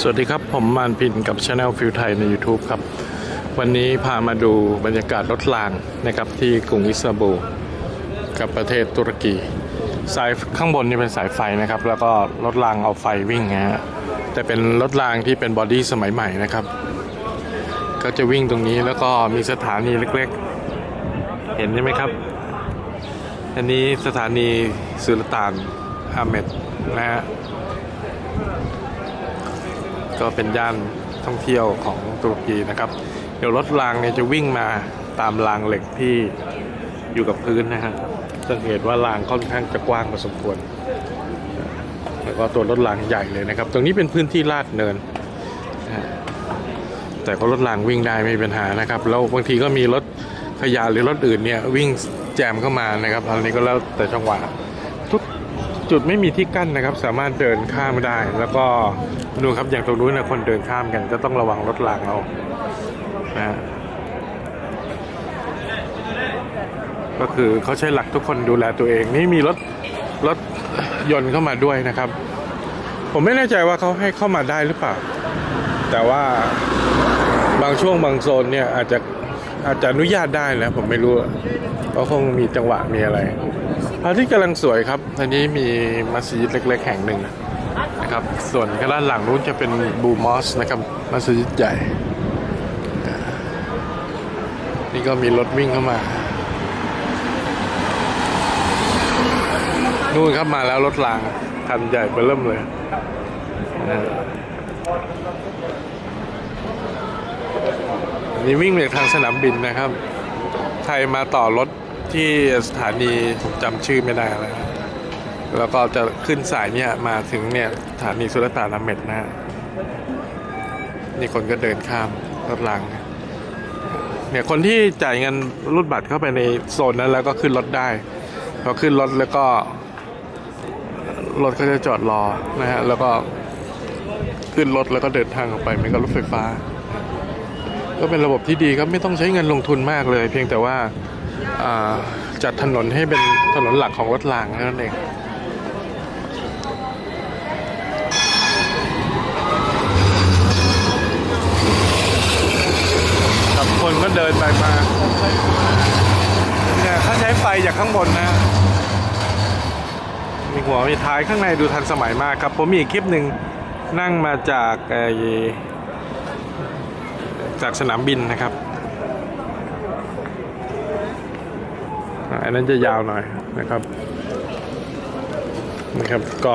สวัสดีครับ ผมมานพินกับช anel ฟิวไทยใน YouTube ครับ วันนี้พามาดูบรรยากาศรถรางนะครับที่กรุงอิสตันบูลกับประเทศตุรกี สายข้างบนนี่เป็นสายไฟนะครับ แล้วก็รถรางเอาไฟวิ่งนะฮะแต่เป็นรถรางที่เป็นบอดี้สมัยใหม่นะครับ ก็จะวิ่งตรงนี้แล้วก็มีสถานีเล็กๆ เห็นใช่ไหมครับ อันนี้สถานีสุลต่านอาเมดนะฮะ ก็เป็นย่านท่องเที่ยวของตุรกีนะครับ เดี๋ยวรถรางเนี่ยจะวิ่งมาตามรางเหล็กที่อยู่กับพื้นนะฮะสังเกตว่ารางค่อนข้างจะกว้างพอสมควร แล้วก็ตัวรถรางใหญ่เลยนะครับ ตรงนี้เป็นพื้นที่ลาดเนิน แต่ก็รถรางวิ่งได้ไม่มีปัญหานะครับ แล้วบางทีก็มีรถขยะหรือรถอื่นเนี่ยวิ่งแจมเข้ามานะครับอันนี้ก็แล้วแต่จังหวะ จุดไม่มีที่กั้นนะครับ สามารถเดินข้ามได้ แล้วก็ดูครับอย่างตรงนู้นนะคนเดินข้ามกันก็ต้องระวังรถรางเอานะฮะก็คือเขาใช้หลักทุกคนดูแลตัวเอง นี่มีรถรถยนต์เข้ามาด้วยนะครับ ผมไม่แน่ใจว่าเขาให้เข้ามาได้หรือเปล่า แต่ว่าบางช่วงบางโซนเนี่ยอาจจะอาจจะอนุญาตได้นะผมไม่รู้ก็คงมีจังหวะมีอะไร อาที่กำลังสวยครับทีนี้มีมัสยิดเล็ก ๆ แห่งหนึ่งนะครับ ส่วนด้านหลังนู้นจะเป็นบูมอสนะครับมัสยิดใหญ่ นี่ก็มีรถวิ่งเข้ามานู่นครับมาแล้วรถรางคันใหญ่เบอเริ่มเลยอันนี้วิ่งจากทางสนามบินนะครับ ใครมาต่อรถ ที่สถานีผมจำชื่อไม่ได้แล้วแล้วก็จะขึ้นสายเนี่ยมาถึงเนี่ยสถานีสุลต่านาเมดนะนี่คนก็เดินข้ามรถรางเนี่ยคนที่จ่ายเงินรูดบัตรเข้าไปในโซนนั้นแล้วก็ขึ้นรถได้พอขึ้นรถแล้วก็รถก็จะจอดรอนะฮะแล้วก็ขึ้นรถแล้วก็เดินทางออกไปเหมือนกับรถไฟฟ้า ก็เป็นระบบที่ดีครับไม่ต้องใช้เงินลงทุนมากเลย เพียงแต่ว่า จัดถนนให้เป็นถนนหลักของรถรางนั้นเองครับคนก็เดินไปมาเนี่ยถ้าใช้ไฟจากข้างบนนะ มีหัวมีท้ายข้างในดูทันสมัยมากครับ ผมมีอีกคลิปหนึ่งนั่งมาจากจากสนามบินนะครับ อ่าอันนั้นจะยาวหน่อยนะครับนะครับก็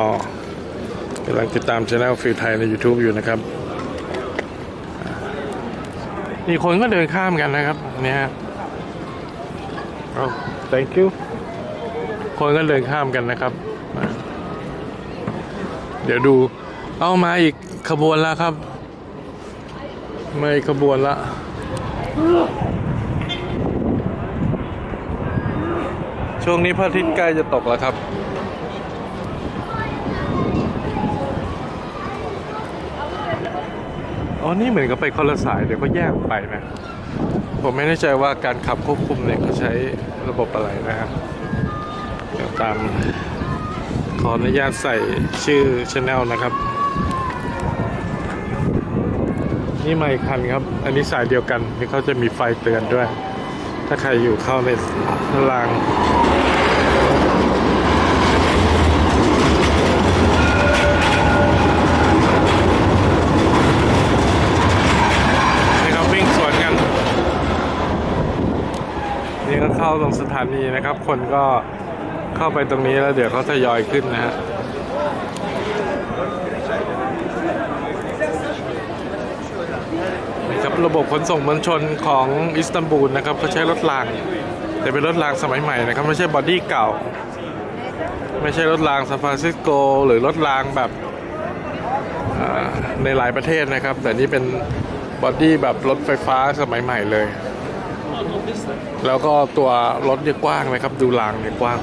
กำลังติดตามช anel ฟิลไทยใน YouTube อยู่นะครับอ่ามีคนก็เดินข้ามกันนะครับเนี่ยฮะโอ้ thank you คนก็เดินข้ามกันนะครับอ่าเดี๋ยวดูเอามาอีกขบวนแล้วครับไม่ขบวนละ ช่วงนี้พระอาทิตย์ใกล้จะตกแล้วครับ อ๋อ นี่เหมือนกับไปคนละสายเดี๋ยวก็แยกไปนะ ผมไม่แน่ใจว่าการขับควบคุมเนี่ยเขาใช้ระบบอะไรนะครับเดี๋ยวตามขออนุญาตใส่ชื่อช anel นะครับ นี่มาอีกคันครับ อันนี้สายเดียวกันที่เขาจะมีไฟเตือนด้วย ถ้าใครอยู่เข้าในรางนี่ครับวิ่งสวนกันนี่ก็เข้าตรงสถานีนะครับ คนก็เข้าไปตรงนี้แล้วเดี๋ยวเขาทยอยขึ้นนะฮะ ระบบขนส่งมวลชนของอิสตันบูลนะครับเขาใช้รถราง แต่เป็นรถรางสมัยใหม่นะครับ ไม่ใช่บอดี้เก่า ไม่ใช่รถรางซานฟรานซิสโก หรือรถรางแบบในหลายประเทศนะครับ แต่นี่เป็นบอดี้แบบรถไฟฟ้าสมัยใหม่เลย แล้วก็ตัวรถเนี่ยกว้างนะครับ ดูรางเนี่ยกว้าง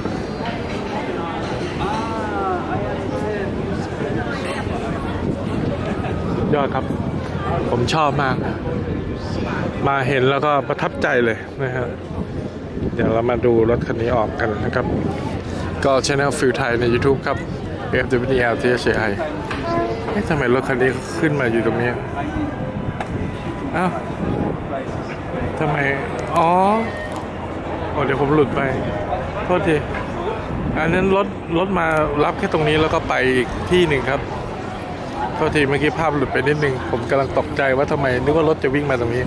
ยอดครับ ผมชอบมาก มาเห็นแล้วก็ประทับใจเลยนะฮะเดี๋ยวเรามาดูรถคันนี้ออกกันนะครับ ก็ช anel ฟิลไทยใน YouTube ครับ f w l t h i อ๊ะทำไมรถคันนี้ขึ้นมาอยู่ตรงนี้อ้าวทำไม อ๋อโอ้เดี๋ยวผมหลุดไป โทษที อันนั้นรถรถมารับแค่ตรงนี้แล้วก็ไปอีกที่หนึ่งครับ ทษทีเมื่อกี้ภาพหลุดไปนิดนึง ผมกำลังตกใจว่าทำไมนึกว่ารถจะวิ่งมาตรงนี้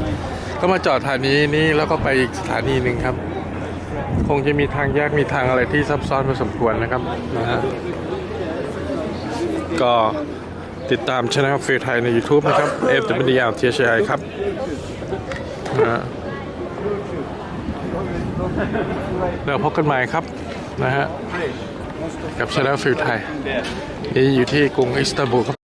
ก็มาจอดสถานีนี้แล้วก็ไปอีกสถานีหนึ่งครับ คงจะมีทางแยกมีทางอะไรที่ซับซ้อนพอสมควรนะครับนะฮะก็ติดตามช่องฟรีไทยใน YouTube นะครับ f w d r t h i ครับนะฮะเดี๋ยวพบกันใหม่ครับนะฮะกับช่องฟรีไทยนี่อยู่ที่กรุงอิสตันบูลครับ